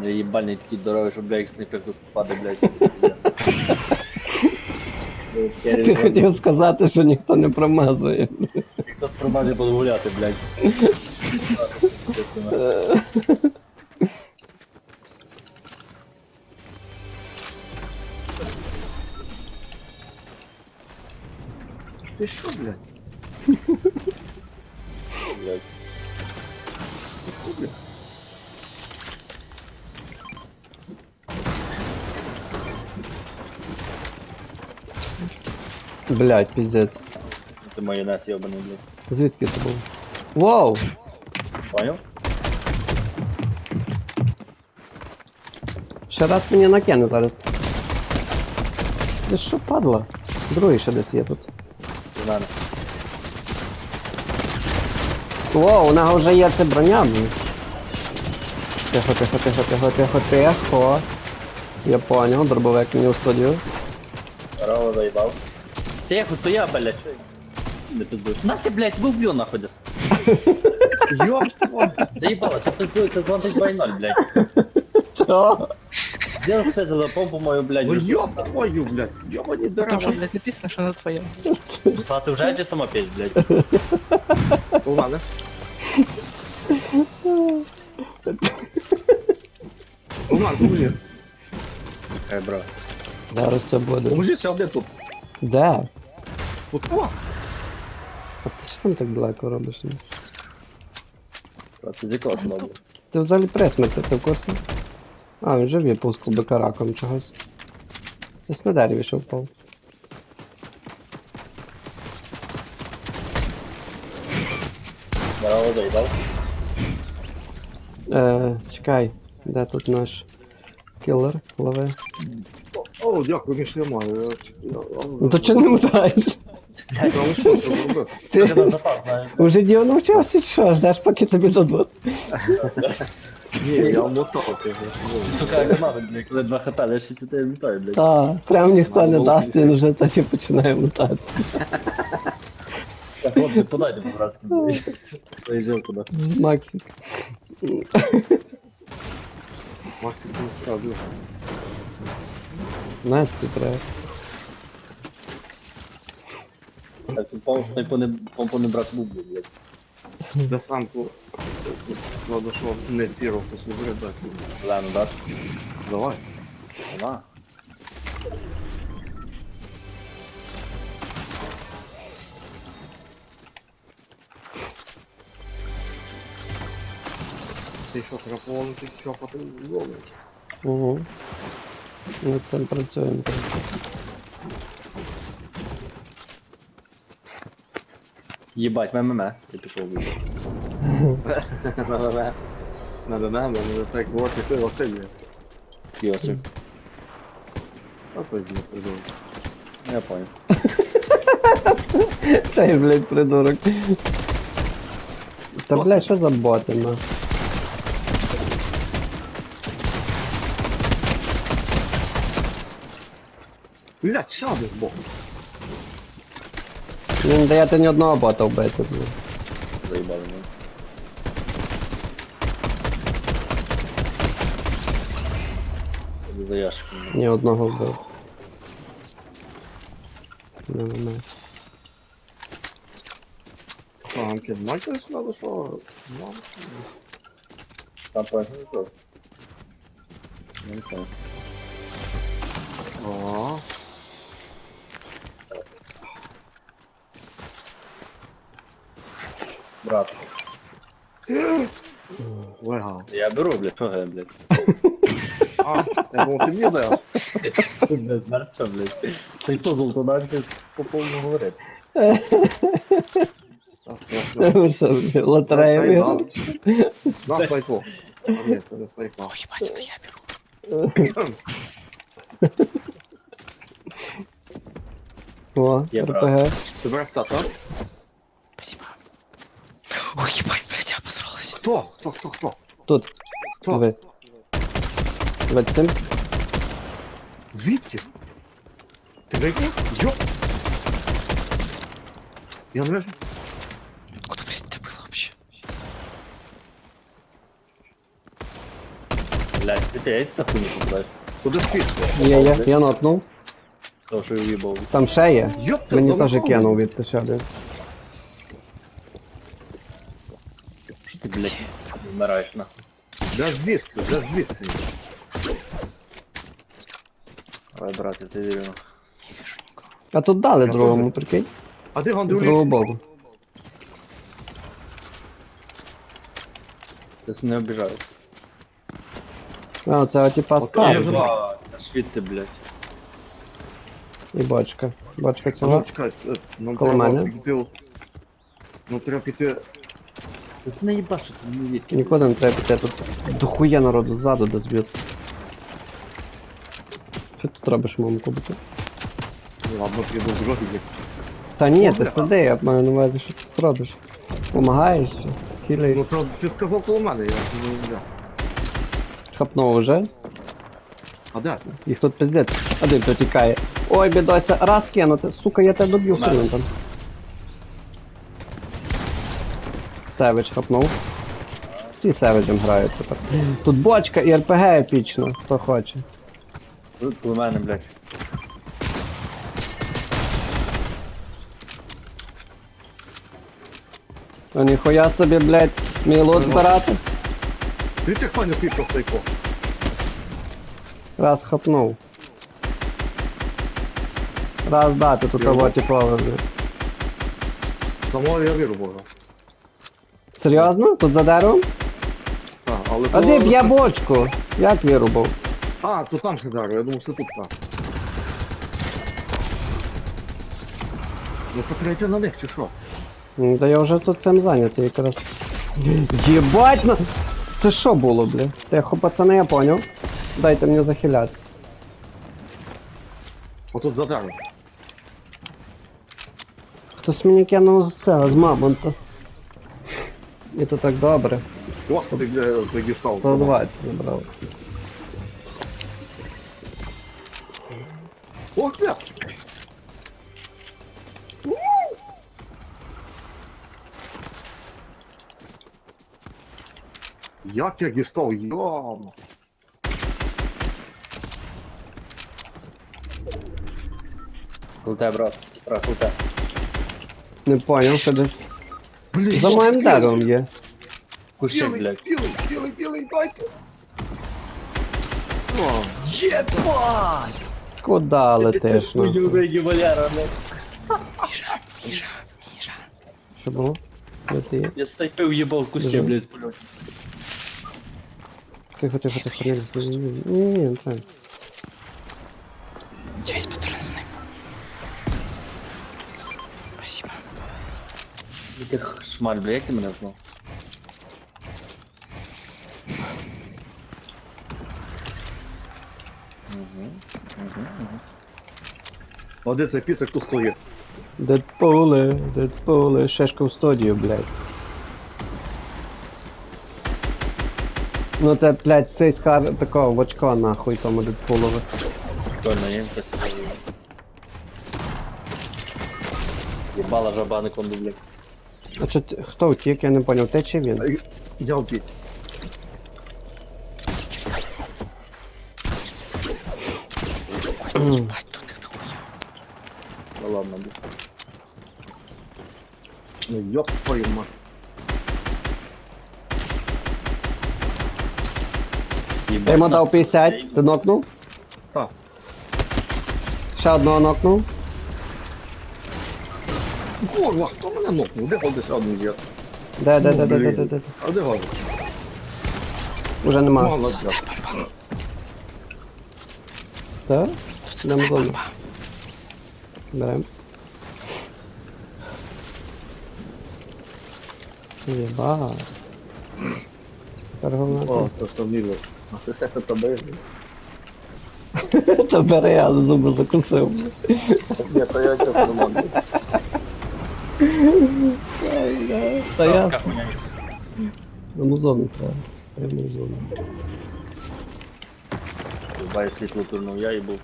мене їбальний такий здоровий, що, блядь, снайпер хтось попаде, блядь. Ти хотів сказати, що ніхто не промазує. Хтось промаже подгуляти, блядь. Ти що, блядь? Блядь. Блять, піздець. Ти майонез йобаний, блядь. Звідки це був? Вау! Поняв? Ще раз мені накине зараз. Ти що, падла? Другий ще десь є тут. Мене. Вау, у нього вже є це броня. блін. Тихо, тихо, тихо, тихо, тихо, тихо. Я понял, дробовик мені у студію. Здорово, заїбав. Тихо, то я, блядь. що я? Не пиздуй. Настя, блядь, ви вб'ю нахуй десь. Йоп, заїбала, це пиздуй, це звонить 2.0, блядь. Що? Де все за помпу мою, блядь? Ой, ёб твою, блядь. Ёбані Там дорога. що, блядь, написано, що на твоєму. Писати вже чи сама п'ять, блядь? У мене. У мене, поможи. Ей, бро. Зараз це буде. Поможи, це один тут. Де? О! А ти що там так далеко робиш? ну? Це з якого слова? Ти взагалі пресмерти, ти в курсі? А, він вже в пуску бекараком чогось. Десь на дереві ще впав. Здорово, заїбав. Е, чекай, де тут наш кілер? Лови. О, дякую, не шлямаю. Ну то чого не мотаєш? Блядь, Я лише що зробив. це ж на запас, знаєш. Уже діо навчався чи що? Ждеш, поки тобі дадуть. Ні, я мотав, ти ж. Сука, як мама, блядь, коли 2 хп, я 60 літаю, блядь. Та, прям ніхто не дасть, він вже тоді починає мотати. Так, хлопці, подайте по-братськи, блядь. Свої жилки, да. Максик. Максик не справді. Насті треба. Так, тут не, помпу не брати був, блядь. До станку надо, не сіров, то дати. Ладно, да? Давай. Вона. Ти що, трапований, ти що, потім. Угу. Над цим працюємо. Єбать, меме. Я пішов вийшов. На-на-на. На-на-на, на так вот і ти Василь. Йосип. А той не придумав. Я понял. Цей, блядь, придурок. Та, блядь, що за боти, на? Блядь, сяди з боку. Ви не даєте ні одного бота вбити. Заїбали мене. Тобі за ящиком. Ні одного вбив. Не, не. Танки, знаєте, надо, що? Ну, Там понял, не то. Ну. О, Брат. легал. Я беру, блядь, що я, блядь. А, я думав, ти мені дав. Це, блядь, знаєш що, блядь. Цей позол то по повному говорити. Блядь, лотерея виграв? На снайпу. А, Ні, це не їбать, то я беру. О, РПГ. Ти береш стат. Спасибо. Ой, їбать, блядь, я обосралась. Хто? Хто, хто, хто? Тут, Хто? ви. Ви цим? Звідки? Ти вийшов? Йо! Я не вижу. Откуда, блядь, ты был вообще? Блядь, ти ти яйця хуйню побудеш. Куди світло? Є, є, я нокнув. Того, що я уїбав. Там ще є. Йоп, ти Мені теж замахав. кинув від ще один. Що ти, блядь, вмираєш на? Да звідси, да звідси. Давай, брате, ти вірю. А тут дали другому, прикинь. А З Гандуліс? другого боку. Ти не обіжаєш. А, це типа я вже- Єба, швидти, блядь. І бочка. Бочка Ну, цього. чекай, е, нам Коло треба мене. піти. Нам треба піти. Ти не їбаш, що не відки. Нікуди не треба піти, тут дохуя народу ззаду де зб'ють. Що тут робиш, мамку бути? Ну, Ладно, піду з роги. Та ні, ти сиди, я маю на увазі, що ти тут робиш. Помагаєш, Ну, хіляєш. це ти сказав коло мене, я не знаю. Хапнув уже. А де? Їх тут пиздець. Один хто тікає. Ой, бідося, раз кинути. Сука, я тебе доб'ю сильно там. Севич хапнув. Всі севиджем грають тепер. Тут бочка і РПГ епічно, хто хоче. Тут коло мене, блядь. А ніхуя собі, блядь, мій лот збирати. Ти цих пані пішов стайко. Раз хапнув. Раз дати тут того типове, блядь. Самого я віру Бога. Серйозно? Тут за деревом? Так, але А то- де б'є бочку? Як вирубав? А, то там ще дару, я думав, що тут так. Ну то на них, чи що? Ну, Та я вже тут цим зайнятий якраз. Єбать на... Це що було, бля? Тихо, пацани, я поняв. Дайте мені захилятися. Отут за даром. Хтось мені кинув з цього, з мамонта. І то так добре. Господи, де ти дістав. 120 набрав. Ох, бля! Як я дістав, йом! Коло тебе, брат, сестра, коло тебе. Не поняв, що десь. Блін, За моїм дедом є. Кущик, білий, блядь. білий, білий, білий, дайте! О, Єбать! Куда летиш? Хуйню нахуй? вийді, Валера, блядь. Миша, Миша, Миша. Що було? Де ти є? Я стайпив їбав в кусті, Біжу. блядь, з польоту. Тихо, тихо, тихо, не Ні, ні, ні, не треба. У тебя есть патрон снайпер? Спасибо. Шмаль, блядь, як ти мене знав? а де цей пісик тут стоїть? Дедпуле, Дедпуле, шешка в студію, блядь. Ну це, блядь, цей скар такого в очко нахуй тому Дедпулове. Прикольно, є, хтось себе. Єбала жаба на конду, блядь. А що ти, хто втік, я не поняв, те чи він? Я вбіть. Ой, ебать, тут их дохуя. Ну ладно, блядь. Ну йоп твою мать. Я йому дав 50, ти нокнув? Так. Ще одного нокнув. Курва, хто мене нокнув? Де годиш один є? Де, де, Ну, де, де, де, де, де. А де годиш? Уже нема. Мало бомба. Так? Нам зону. Берем. Єба. Торговна. О, це сумніло. Це тебе. Та бери, я зуби закусив. Я то я чого нормально. Та я. На музону треба. Я в музону. Бай світло турнув, я і був.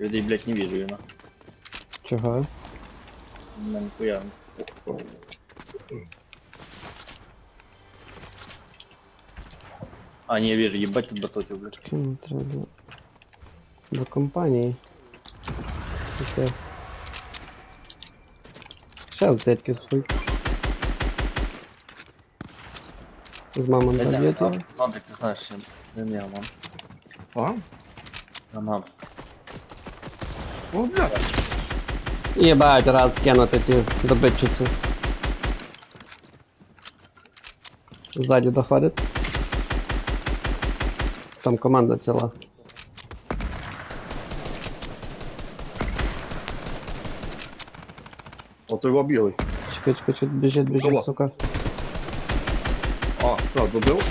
Людей, блядь, не вижу, я на. Чого? Ну, ніхуя. А, не, вижу, ебать тут батотів, блядь. Кому треба до компанії. Таке. Ще аптечки схуй. З мамою Та ні, доб'єте? а, Зонтик, ти знаєш, що не не, мам. А? А, мам. О, блядь. Єбать, раз кинути ті добитчиці. Ззаді доходить. Там команда ціла. Ото його білий. Чекай, чекай, чекай, біжить, біжить, сука. А, так, добив.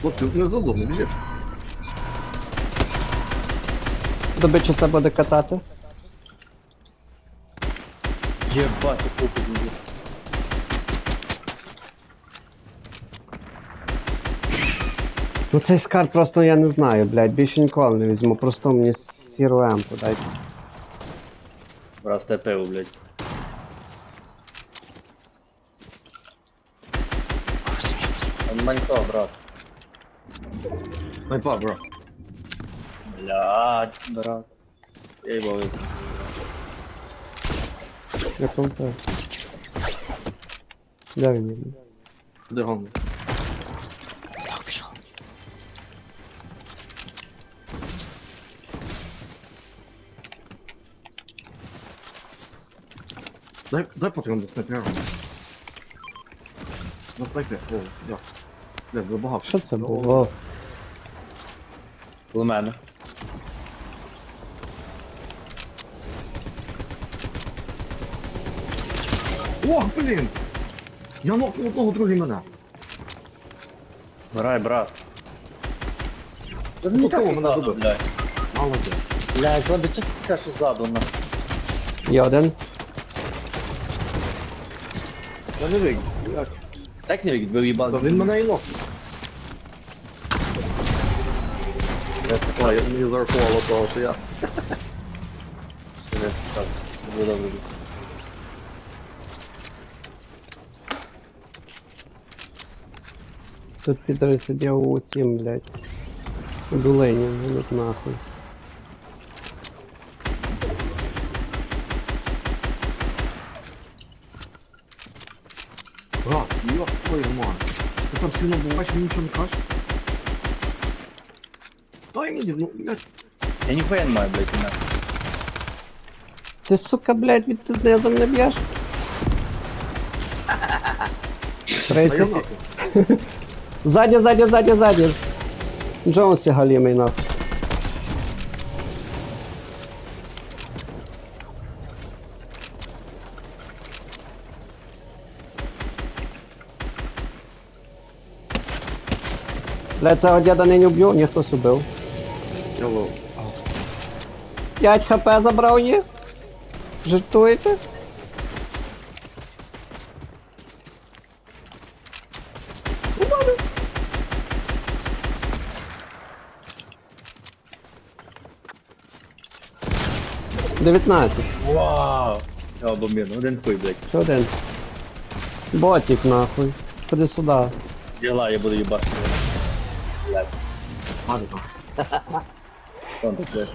Хлопці, не зазумно, біжи. Добитчиця буде катати. Єбать, купу Ну цей скар просто я не знаю, блядь, більше ніколи не візьму, просто мені сіру М подайте. Раз те пиво, блядь. Манько, брат. Снайпа, бро. Блядь, брат. Я їбав від. Я є? Де гон? Дай, дай патрон до снайпера. На снайпер, о, да. Де, забагав. Що це було? У мене. Ох, блін! Я нокнув одного, другий мене. Грай, брат. Ну, кого мене ззаду, забив? блядь. Молодець. Блядь, ладно, чого ти кажеш ззаду, на? Є один. Я не вийду, блядь. Так не відбив їбав. Та він мене і нокнув. Я склаю, мені зарахувало того, що я... Так, буде добре. Тут підери сидів у цім, блядь. Дулені, ну нахуй. Брат, ёб твою мать. Ти там сильно буваєш, мені нічого не кажеш? Дай мені, ну, блядь. Я ніхуя не маю, блядь, мене. Ти, сука, блядь, від ти знизу не б'єш? Та я 30. нахуй. Ззаді, ззаді, ззаді, ззаді. Джонсі галімий нахуй. Блядь, цього діда не вб'ю, ні хтось убив. Я 5 хп забрав їх. Жартуєте? Дев'ятнадцять. Вау! Я бомбірно, один хуй, блядь. Ще один. Ботик нахуй. Ходи сюди. Діла, я буду їбати. Блядь, Ладно, там. он так, блядь.